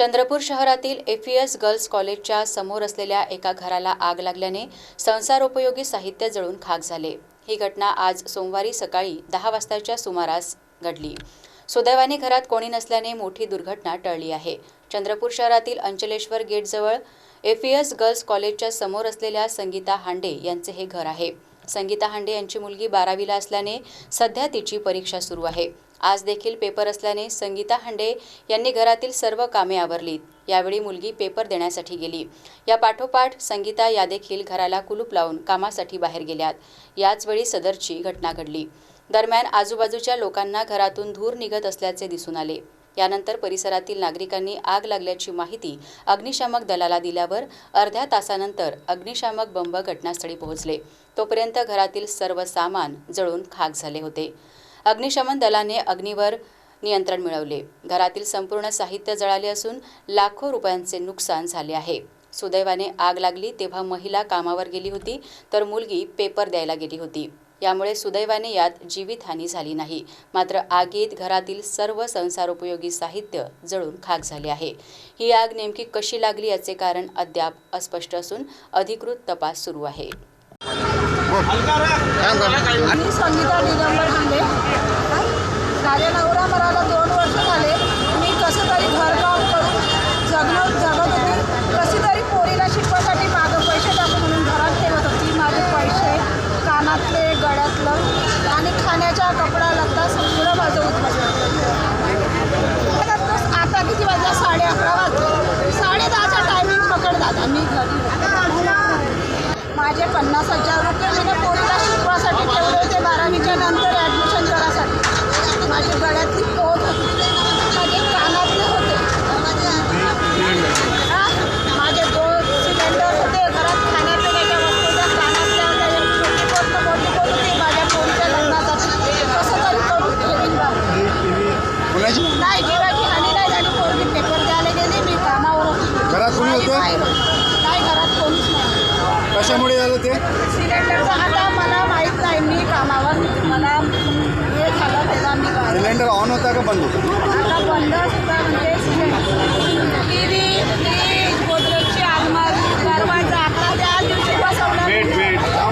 चंद्रपूर शहरातील FES girls कॉलेजच्या समोर असलेल्या एका घराला आग लागल्याने संसारोपयोगी साहित्य जळून खाक झाले. ही घटना आज सोमवारी सकाळी दहा वाजताच्या सुमारास घडली. सुदैवाने घरात कोणी नसल्याने मोठी दुर्घटना टळली आहे. चंद्रपूर शहरातील अंचलेश्वर गेटजवळ एफईएस गर्ल्स कॉलेजच्या समोर असलेल्या संगीता हांडे यांचे हे घर आहे. संगीता हांडे यांची मुलगी बारावीला असल्याने सध्या तिची परीक्षा सुरू आहे. आज देखील पेपर असल्याने संगीता हांडे यांनी घरातील सर्व कामे आवरलीत. यावेळी मुलगी पेपर देण्यासाठी गेली. या पाठोपाठ संगीता या देखील घराला कुलूप लावून कामासाठी बाहेर गेल्यात. याचवेळी सदरची घटना घडली. दरम्यान आजूबाजूच्या लोकांना घरातून धूर निघत असल्याचे दिसून आले. यानंतर परिसरातील नागरिकांनी आग लागल्याची माहिती अग्निशामक दलाला दिल्यावर अर्ध्या तासानंतर अग्निशामक बंब घटनास्थळी पोहोचले. तोपर्यंत घरातील सर्व सामान जळून खाक झाले होते. अग्निशमन दलाने अग्नीवर नियंत्रण मिळवले. घरातील संपूर्ण साहित्य जळाले असून लाखो रुपयांचे नुकसान झाले आहे. सुदैवाने आग लागली तेव्हा महिला कामावर गेली होती तर मुलगी पेपर द्यायला गेली होती. यामुळे सुदैवाने यात जीवितहानी झाली नाही. मात्र आगीत घरातील सर्व संसारोपयोगी साहित्य जळून खाक झाले आहे. ही आग नेमकी कशी लागली याचे कारण अद्याप अस्पष्ट असून अधिकृत तपास सुरू आहे. माझ्या नवरा मराला दोन वर्ष झाले. मी कसं तरी घरकाम करून जगणं जगत होते. कशी तरी पोरीला शिकवासाठी मागं पैसे टाकून म्हणून घरात ठेवत होती. माझे पैसे कानातले गळ्यातलं आणि खाण्याच्या कपडा लत्ता सगळं माझं उत्पादन आता किती वाजता साडे अकरा वाजले. साडे दहाचा टायमिंग पकड दादा मी घरी माझे पन्नास हजार रुपये मी पोरीला शिकवासाठी ठेवले होते बारावीच्या नंतर ॲडमिशन करासाठी माझ्या गळ्यातली पोत होती माझे कानातले होते हा? माझे दोन सिलेंडर होते घरात खाण्यापिण्याच्या वस्तूच्या कानातल्या होत्या एक छोटी पोत तर मोठी पोत होती माझ्या पोरीच्या लग्नासाठी कसं तरी करून ठेवीन बाबा कोणाची नाही जीवाची हानी नाही झाली पोरगी पेपर द्यायला गेली मी कामावर होती घरात. नाही घरात कोणीच नाही. कशामुळे झालं ते? सिलेंडरचा आता मला माहीत नाही मी कामावर मला हे झालं त्याला मी सिलेंडर ऑन होता का बंद होता? आता बंद सुद्धा म्हणजे सिलेंडर